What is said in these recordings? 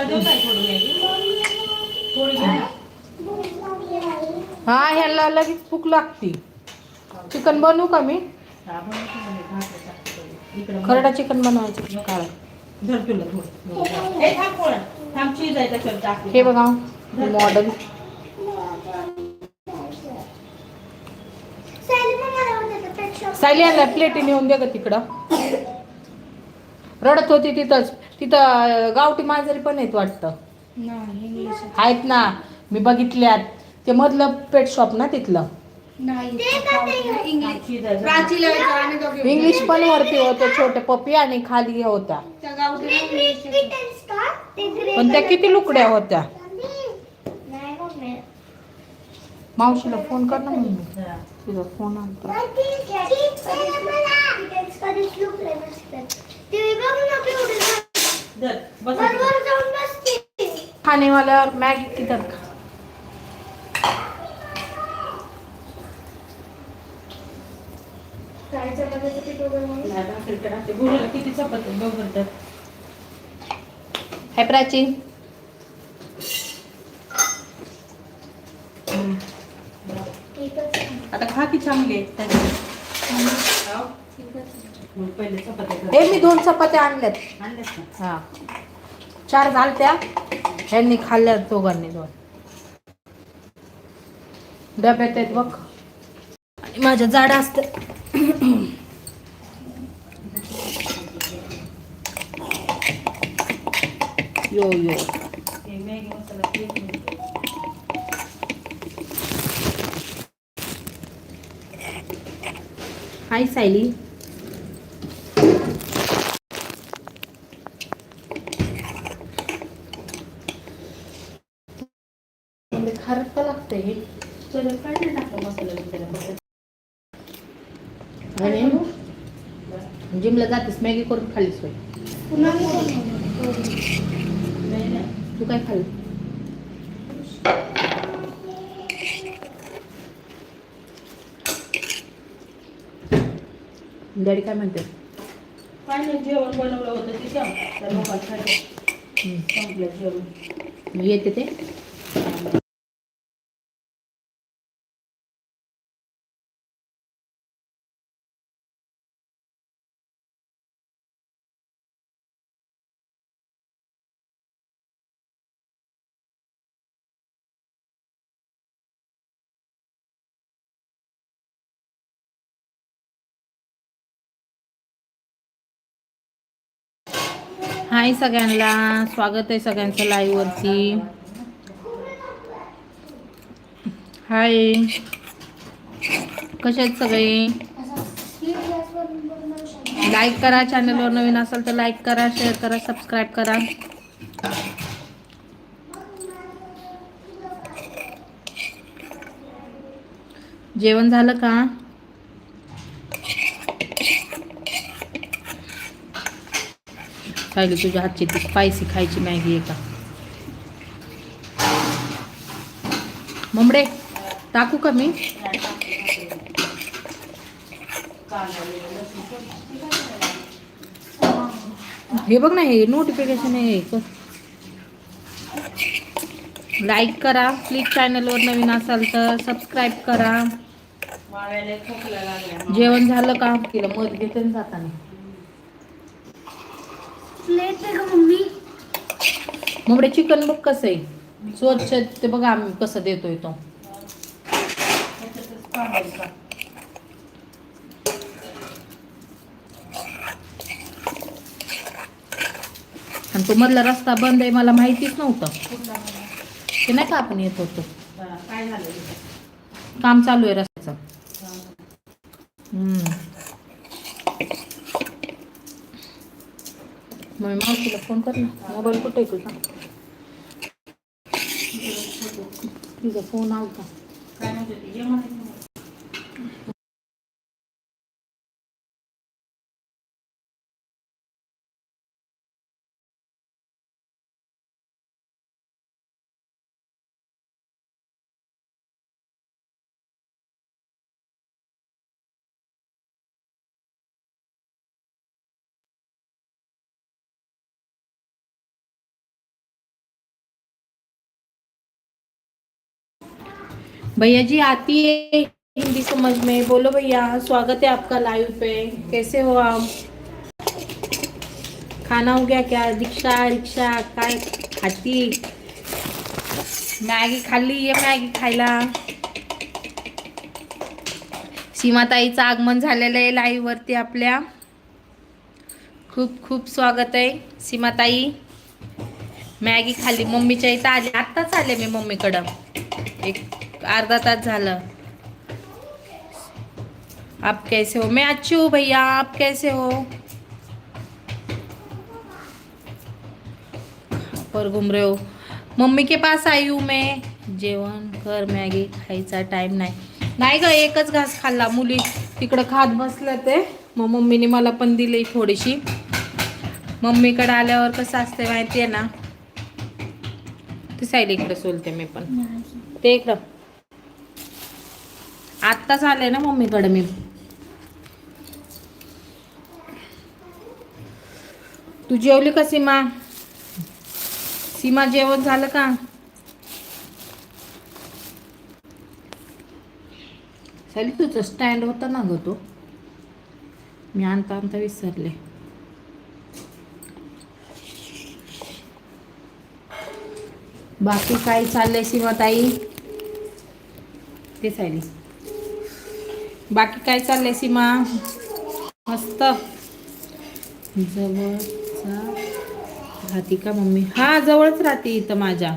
तुला देऊ काय थोडी मॅगी? थोडी घे ना. हा ह्याला लगेच भूक लागती. चिकन बनवू का मी? हा, भाकरी टाकते. इकडं खरडा चिकन बनवायचं काळ धर तुला थोडं. ए थांब पोळा थांब चीज आहे त्याच्यावर टाकली हे बघा. मॉडेल सायली आणला प्लेटी नेऊन दे ग तिकडं. रडत होती तिथंच. तिथं गावठी मांजरी पण आहेत वाटतं. नाही इंग्लिश आहेत ना. मी बघितल्यात. ते मधलं पेट शॉप ना तिथलं. नाही इंग्लिश चीज आहे. प्राचीला विचार आम्ही दोघे इंग्लिश पण वरती होते छोटे पप्पी आणि खाली हे होत्या. त्या गावठी इंग्लिश पण त्या किती लुकड्या होत्या. मावशीला फोन कर ना मम्मी. हा. तुझा फोन आणतो. खाने वाला और मैगी किधर का? किती चपाती. है प्राची. आता खा की चांगले पहिले चपात्या कर. हे मी दोन चपात्या आणल्यात? हा. चार झालत्या. ह्यांनी खाल्ल्या दोघांनी दोन. डब्यात आहेत बघ. आणि माझ्या जाड असते. यो यो. हाय सायली म्हणजे खारट का लागते हे चला, काय नाही टाकलं मसाला बिसाला फक्त. आणि जिमला जातेस मॅगी करून खाल्लीस होय पुन्हा मी. तू काय खाल्लं डॅडी काय म्हणते काय नाही, जेवण बनवलं होतं ते द्या. त्या लोकांना खायला. हम्म. संपलं जेवण मी येते ते हाय सगळ्यांना. स्वागत आहे सगळ्यांचं लाईववरती हाय. कसे आहेत सगळे? लाईक करा चॅनलवर नवीन असाल तर लाईक करा शेअर करा सबस्क्राईब करा. जेवण झालं का? खायली तुझ्या हातची ती स्पायसी खायची मॅगी आहे का? ममडे टाकू का मी? हे बघ ना हे नोटिफिकेशन आहे लाईक करा. प्लीज चॅनलवर नवीन असाल तर सबस्क्राईब करा. जेवण झालं का? तिला मध घेते जाताना प्लेट आहे का मम्मी मग चिकन बघ कसं आहे? स्वच्छ ते बघा आम्ही कसं देतोय तो. आणि तो मधला रस्ता बंद आहे मला माहितीच नव्हतं. ते नाही का आपण येत होतो? काम चालू आहे रस्त्याचं. हम्म. मग मावशीला फोन कर ना. मोबाईल कुठे आहे तुझा? तुझा फोन आलता. काय म्हणते भैया जी आती है हिंदी समझ में। बोलो भैया स्वागत है आपका लाइव पे। कैसे हो आप? खाना हो गया क्या? रिक्शा रिक्शा काय? खाती? मॅगी खाल्ली ये मॅगी खायला। सीमाताईचं आगमन झालेलं आहे लाईव्ह वरती आपल्या। खूप खूप स्वागत आहे सीमाताई। मॅगी खाल्ली मम्मीच्या इथं आले. आत्ताच आले मी मम्मीकडं. एक अर्धा तास झालं. आप कैसे हो? मैं अच्छी हूँ भैया आप कैसे हो? पर घूम रहे हो? मम्मी के पास आई हूँ मैं। जेवण कर मॅगी खायचा टाइम नाही. नाही ग एकच घास खाल्ला मुली. तिकडं खात बसल्या ते. मग मम्मीने मला पण दिली थोडीशी. मम्मीकडे आल्यावर कसं असते माहिती आहे ना? ते साईड इकडे सोलते मी पण. ते इकडं. आत्ताच आले ना मम्मीकडे मी. तू जेवली का सीमा? सीमा जेवण झालं का? साली तुझं स्टँड होता ना ग तो. मी आणता आणता विसरले. बाकी काय चाललंय सीमाताई? ते सायली. बाकी काय चाललंय सीमा? मस्त. जवळचा राहते का मम्मी? हा जवळच राहते इथं माझ्या.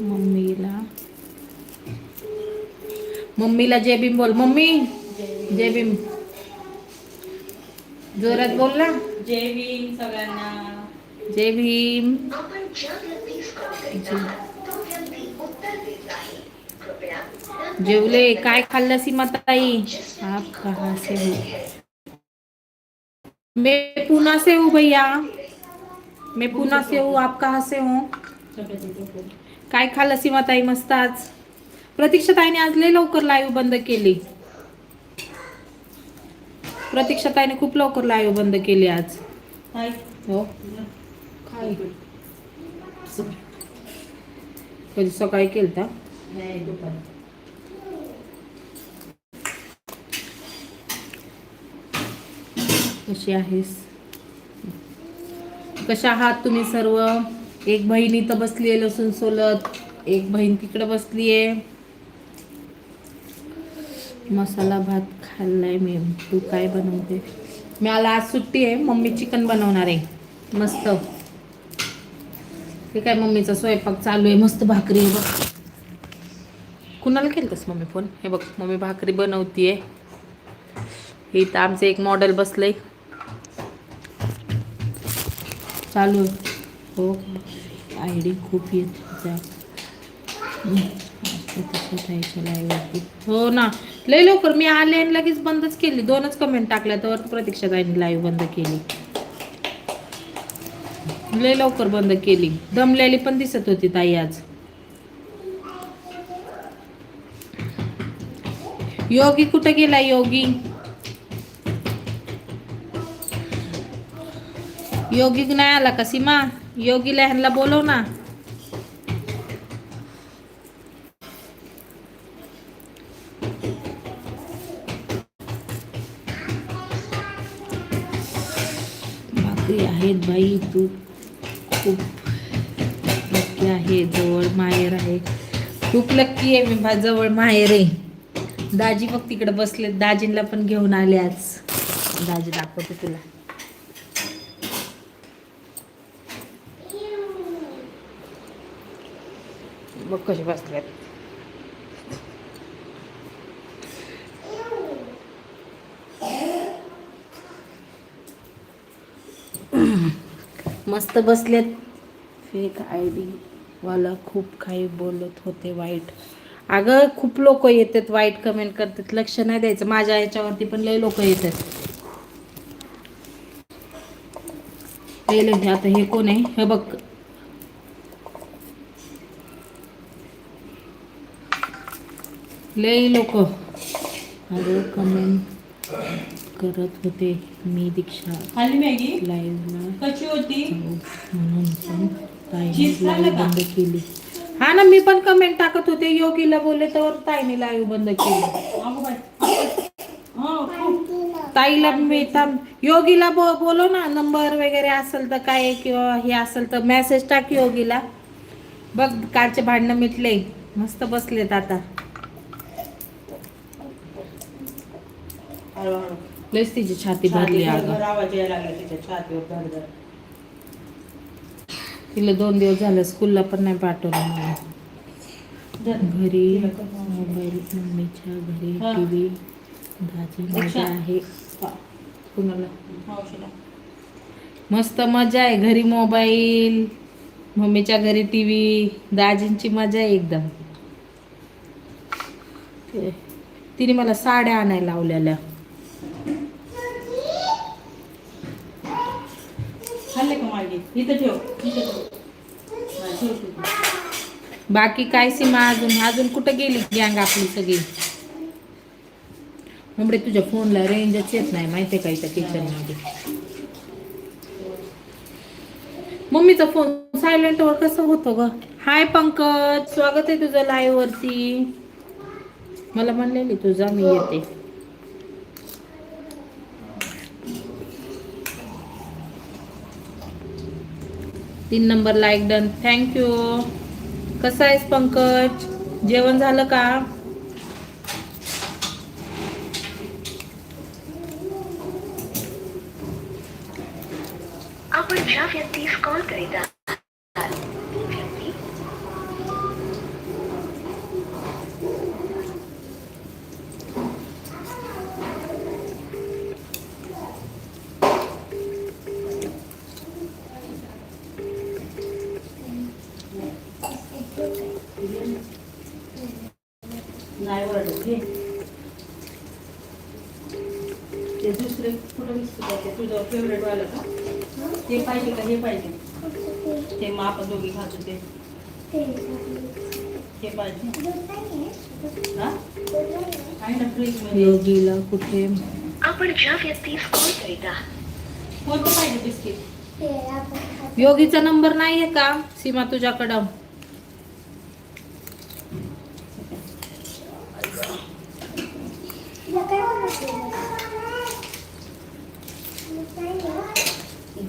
मम्मीला. मम्मीला जय भीम बोल. मम्मी जय भीम. जोरात बोल ना. जय भीम सगळ्यांना. जय भीम. जेवले काय खाल्लं सीमाताई? आप कहाँ से हो। मैं पूना से हूँ भैया। मैं पूना से हूँ आप कहाँ से हो। काय खाल्लं सीमाताई मस्त आज? प्रतीक्षाताईने आज लय लवकर लाईव्ह बंद केली. प्रतीक्षाताईने खूप लवकर लाईव्ह बंद केली आज. हाय हो? कधी सकाळी केलता नाही दुपारी कशी आहेस? कशा आहात तुम्ही सर्व? एक बहीण इथं बसली आहे लसूण सोलत. एक बहीण तिकडं बसली आहे. मसाला भात खाल्लाय मी. तू काय बनवते? मी आला आज सुट्टी आहे. मम्मी चिकन बनवणार आहे. मस्त. ठीक आहे मम्मीचा स्वयंपाक चालू आहे? मस्त भाकरी आहे बघ. कुणाला केलतस मम्मी फोन? हे बघ मम्मी भाकरी बनवतीये. इथं आमचं एक मॉडेल बसलंय. चालू आहे. हो आय डी खूप येत जा. हो ना. लय लवकर मी आले आणि लगेच बंदच केली. दोनच कमेंट टाकल्या तर प्रतीक्षा ताईने लाईव्ह बंद केली. लय लवकर बंद केली. दमलेली पण दिसत होती ताई आज. योगी कुठं गेला योगी? योगी नाही आला का सीमा योगीला ह्यांना बोलव ना भाकरी आहेत बाई तू खूप लक्की आहे जवळ माहेर आहे खूप लक्की आहे मी जवळ माहेर आहे दाजी मग तिकडे बसले दाजींला पण घेऊन आले आज दाजी दाखवते तुला बघ कसे बसल्यात मस्त बसलेत. फेक आय डी वाला खूप काही बोलत होते वाईट. अगं खूप लोक येतात वाईट कमेंट करतात. लक्ष नाही द्यायचं. माझ्या याच्यावरती पण लय लोक येतात. हे आता हे कोण आहे? हे बघ. लय लोक अगं कमेंट करत होते मी दीक्षा खाली मॅगी? लाईव्हला कशी होती? जाऊ म्हणून पण ताईने चीज खाल्लं लाईव्ह? बंद केली. हा हा ना मी पण कमेंट टाकत होते योगीला बोलले तर ताईने लाईव्ह बंद केली. अगं बाई हो खूप. ताईला मी थांब योगीला बो बोलो ना नंबर वगैरे असेल तर काय किंवा हे असेल तर मेसेज टाक योगीला. बघ कालचे भांडणं मिटले मस्त बसलेत आता. लयच तिची छाती भरली छाती अगं भरभर आवाज यायला लागला तिच्या छातीवर धडधड तिला दोन दिवस झालं स्कूलला पण नाही पाठवलं मला. घरी. मोबाईल मम्मीच्या घरी. टी व्ही दाजी मजा. आहे कुणाला. मस्त मजा आहे घरी मोबाईल मम्मीच्या घरी टी व्ही दाजींची मजा आहे एकदम तिने मला साड्या आणायला लावलेल्या खाल्ले का मागे इथं ठेव इथं ठेव. बाकी काय सीमा अजून? अजून कुठं गेली गँग आपली सगळी? मग तुझ्या फोनला रेंजच येत नाही माहिती का इथं किचनमध्ये? मम्मीचा फोन सायलेंट वर कसं होतो ग? हाय पंकज. स्वागत आहे तुझं लाईव्ह वरती. मला म्हणलेली तुझा मी येते. तीन नंबर लाईक डन थँक्यू कसा आहेस पंकज? जेवण झालं का? आपण ज्या व्यक्तीस कॉल करीत नाही वरडत घे. ते दुसरे कुठं तुझं फेवरेट वालं का? ते पाहिजे का? हे पाहिजे. ते मग आपण दोघी खातो ते. हे पाहिजे. हा? आहे ना योगीला कुठे? आपण ज्या व्यक्तीस कॉल करीत. आहात कोणतं पाहिजे बिस्किट योगीचा नंबर नाहीये का? सीमा तुझ्याकडं.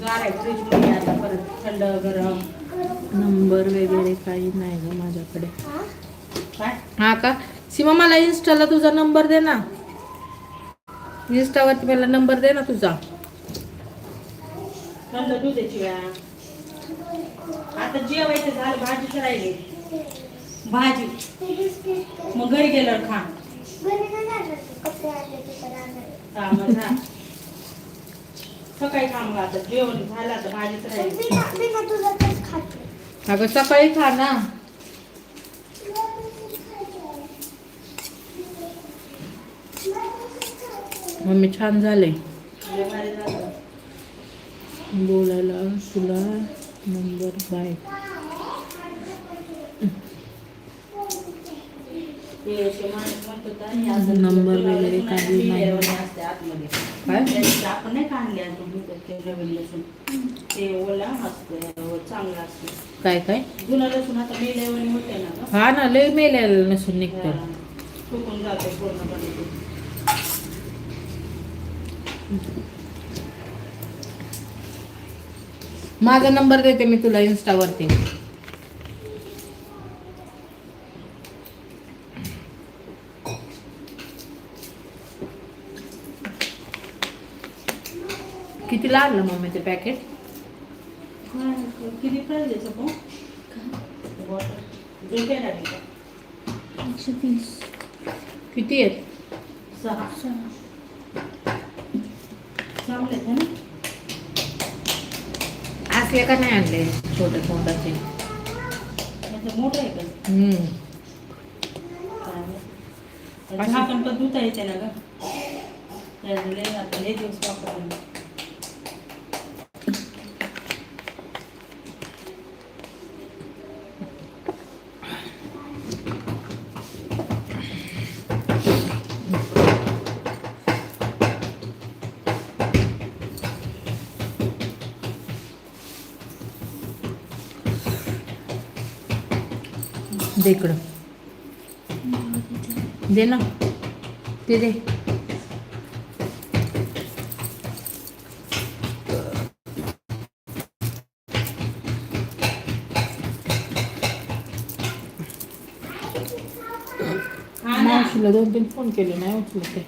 गार आता परत थंड गरम. नंबर वगैरे काही नाही ग माझ्याकडे. काय? हा का? सीमा मला इन्स्टाला तुझा नंबर दे ना. इन्स्टावरती मला नंबर दे ना तुझा. थंड आता जेवायचं झालं भाजीच राहिली. भाजी. मग घरी गेल्यावर मग खा. सकाळी काम आता जेवण झालं आता भाजीच राहिली. अगं सकाळी खा ना. मम्मी छान झालं. बोलायला तुला नंबर बाय ते असे माणूस म्हणत होता, हे असं नंबर वगैरे लसूण काही नाही. त्याच्यात आपण नाही काढले अजून ते लसूण ओला असतं चांगलं असतं काय काय जुनं लसूण आता होते ना. हा ना लय मेलेलं नसून निघतं. सुकून जाते पूर्णपणे ते. माझा नंबर देते मी तुला इन्स्टावरती किती लागलं मम्मी ते पॅकेट हा, किती प्राइस आहे बॉटल का? किती आहेत? सहा. चांगले आहेत है ना असले का नाही आणले छोटे तोंडाचे मोठं आहे का. झाकण पण धुता येते ना ग. त्याला लय दिवस वापरले. दे इकडं. दे ना. ते दे. मावशीला दोन तीन फोन केले नाही उचलते